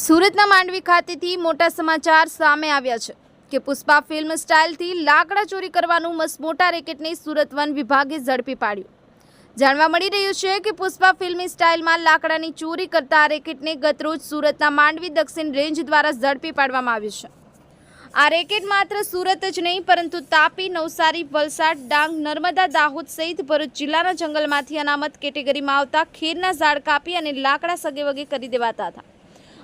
સુરતના માંડવી ખાતેથી મોટા સમાચાર સામે આવ્યા છે કે પુષ્પા ફિલ્મ સ્ટાઇલથી લાકડા ચોરી કરવાનું મસમોટા રેકેટને સુરત વન વિભાગે ઝડપી પાડ્યું. જાણવા મળી રહ્યું છે કે પુષ્પા ફિલ્મની સ્ટાઇલમાં લાકડાની ચોરી કરતા આ રેકેટને ગતરોજ સુરતના માંડવી દક્ષિણ રેન્જ દ્વારા ઝડપી પાડવામાં આવ્યું છે. આ રેકેટ માત્ર સુરત જ નહીં, પરંતુ તાપી, નવસારી, વલસાડ, ડાંગ, નર્મદા, દાહોદ સહિત ભરૂચ જિલ્લાના જંગલમાંથી અનામત કેટેગરીમાં આવતા ખેરના ઝાડ કાપી અને લાકડા સગેવગે કરી દેવાતા હતા.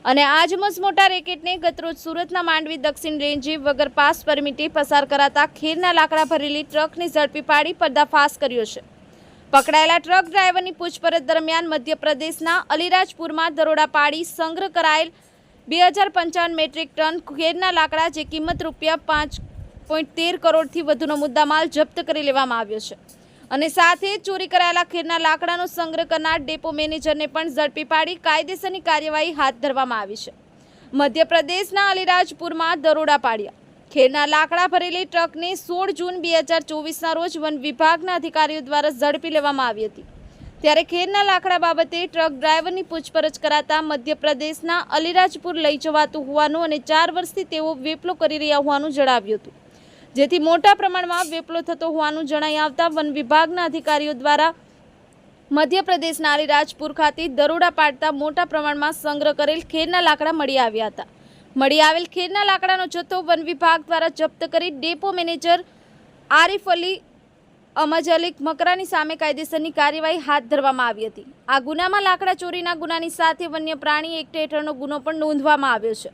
અને આજ મસમોટા રેકેટને ગતરોજ સુરતના માંડવી દક્ષિણ રેન્જે વગર પાસ પરમિટે પસાર કરાતા ખેરના લાકડા ભરેલી ટ્રકને ઝડપી પાડી પર્દાફાશ કર્યો છે. પકડાયેલા ટ્રક ડ્રાઈવરની પૂછપરછ દરમિયાન મધ્યપ્રદેશના અલીરાજપુરમાં દરોડા પાડી સંગ્રહ કરાયેલ બે હજાર પંચાવન મેટ્રિક ટન ખેરના લાકડા જે કિંમત રૂપિયા પાંચ પોઈન્ટ તેર કરોડથી વધુનો મુદ્દામાલ જપ્ત કરી લેવામાં આવ્યો છે. અને સાથે ચોરી કરાયેલા ખેરના લાકડાનો સંગ્રહ કરનાર ડેપો મેનેજરને પણ ઝડપી પાડી કાયદેસરની કાર્યવાહી હાથ ધરવામાં આવી છે. મધ્યપ્રદેશના અલીરાજપુરમાં દરોડા પાડ્યા. ખેરના લાકડા ભરેલી ટ્રકને સોળ જૂન બે હજાર ચોવીસના રોજ વન વિભાગના અધિકારીઓ દ્વારા ઝડપી લેવામાં આવી હતી. ત્યારે ખેરના લાકડા બાબતે ટ્રક ડ્રાઈવરની પૂછપરછ કરાતા મધ્યપ્રદેશના અલીરાજપુર લઈ જવાતું હોવાનું અને ચાર વર્ષથી તેઓ વેપલો કરી રહ્યા હોવાનું જણાવ્યું હતું. જેથી મોટા પ્રમાણમાં વેપલો થતો હોવાનું જણાઈ આવતા વન વિભાગના અધિકારીઓ દ્વારા મધ્યપ્રદેશના અલીરાજપુર ખાતે દરોડા પાડતા મોટા પ્રમાણમાં સંગ્રહ કરેલ ખેરના લાકડા મળી આવ્યા હતા. મળી આવેલ ખેરના લાકડાનો જથ્થો વન વિભાગ દ્વારા જપ્ત કરી ડેપો મેનેજર આરિફ અલી, અમજ અલીક મકરાની સામે કાયદેસરની કાર્યવાહી હાથ ધરવામાં આવી હતી. આ ગુનામાં લાકડા ચોરીના ગુનાની સાથે વન્ય પ્રાણી એક્ટ હેઠળનો ગુનો પણ નોંધવામાં આવ્યો છે.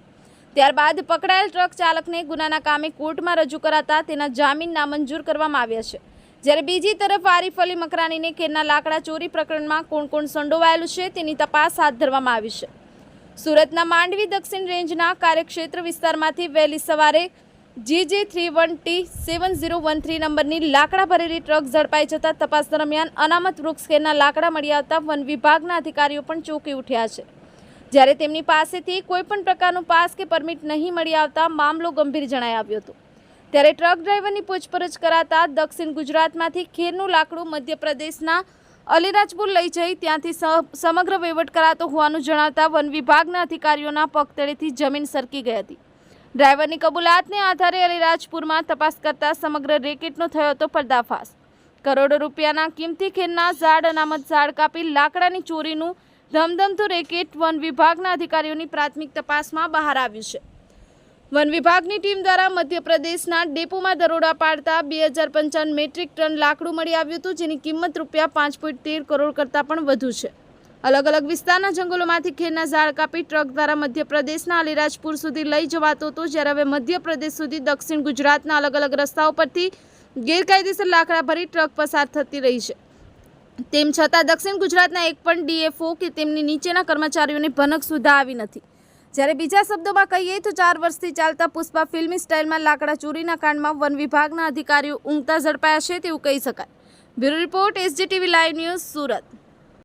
ત્યારબાદ પકડાયેલ ટ્રક ચાલકને ગુનાના કામે કોર્ટમાં રજૂ કરાતા તેના જામીન નામંજૂર કરવામાં આવ્યા છે. જ્યારે બીજી તરફ આરીફ અલી મકરાનીને કેરના લાકડા ચોરી પ્રકરણમાં કોણ કોણ સંડોવાયેલું છે તેની તપાસ હાથ ધરવામાં આવી છે. સુરતના માંડવી દક્ષિણ રેન્જના કાર્યક્ષેત્ર વિસ્તારમાંથી વહેલી સવારે GJ three one T seven zero one three નંબરની લાકડા ભરેલી ટ્રક ઝડપાઈ જતાં તપાસ દરમિયાન અનામત વૃક્ષ ખેરના લાકડા મળી આવતા વન વિભાગના અધિકારીઓ પણ ચોંકી ઉઠ્યા છે. જ્યારે તેમની પાસેથી કોઈ પણ પ્રકારનું પાસ કે પરમિટ નહીં મળી આવતા મામલો ગંભીર જણાઈ આવ્યો હતો. ત્યારે ટ્રક ડ્રાઈવરની પૂછપરછ કરાતા દક્ષિણ ગુજરાતમાંથી ખેરનું લાકડું મધ્યપ્રદેશના અલીરાજપુર લઈ જઈ ત્યાંથી સમગ્ર વહીવટ કરાતો હોવાનું જણાવતા વન વિભાગના અધિકારીઓના પગતળેથી જમીન સરકી ગઈ હતી. ડ્રાઈવરની કબૂલાતને આધારે અલીરાજપુરમાં તપાસ કરતા સમગ્ર રેકેટનો થયો હતો પર્દાફાશ. કરોડો રૂપિયાના કિંમતી ખેરના ઝાડ, અનામત ઝાડ કાપી લાકડાની ચોરીનું ધમધમતું રેકેટ વન વિભાગના અધિકારીઓની પ્રાથમિક તપાસમાં બહાર આવ્યું છે. વન વિભાગની ટીમ દ્વારા મધ્યપ્રદેશના ડેપોમાં દરોડા પાડતા બે હજાર પંચાવન મેટ્રિક ટન લાકડું મળી આવ્યું હતું, જેની કિંમત રૂપિયા પાંચ પોઈન્ટ તેર કરોડ કરતાં પણ વધુ છે. અલગ અલગ વિસ્તારના જંગલોમાંથી ખેરના ઝાડ કાપી ટ્રક દ્વારા મધ્યપ્રદેશના અલીરાજપુર સુધી લઈ જવાતો હતો, જ્યારે હવે મધ્યપ્રદેશ સુધી દક્ષિણ ગુજરાતના અલગ અલગ રસ્તાઓ પરથી ગેરકાયદેસર લાકડા ભરી ટ્રક પસાર થતી રહી છે. તેમ છતાં દક્ષિણ ગુજરાતના એક પણ ડીએફઓ કે તેમની નીચેના કર્મચારીઓને ભનક સુધા આવી નથી. જ્યારે બીજા શબ્દોમાં કહીએ તો ચાર વર્ષથી ચાલતા પુષ્પા ફિલ્મી સ્ટાઇલમાં લાકડા ચોરીના કાંડમાં વન વિભાગના અધિકારીઓ ઊંઘતા ઝડપાયા છે તેવું કહી શકાય. Bureau report, SGTV live news, Surat.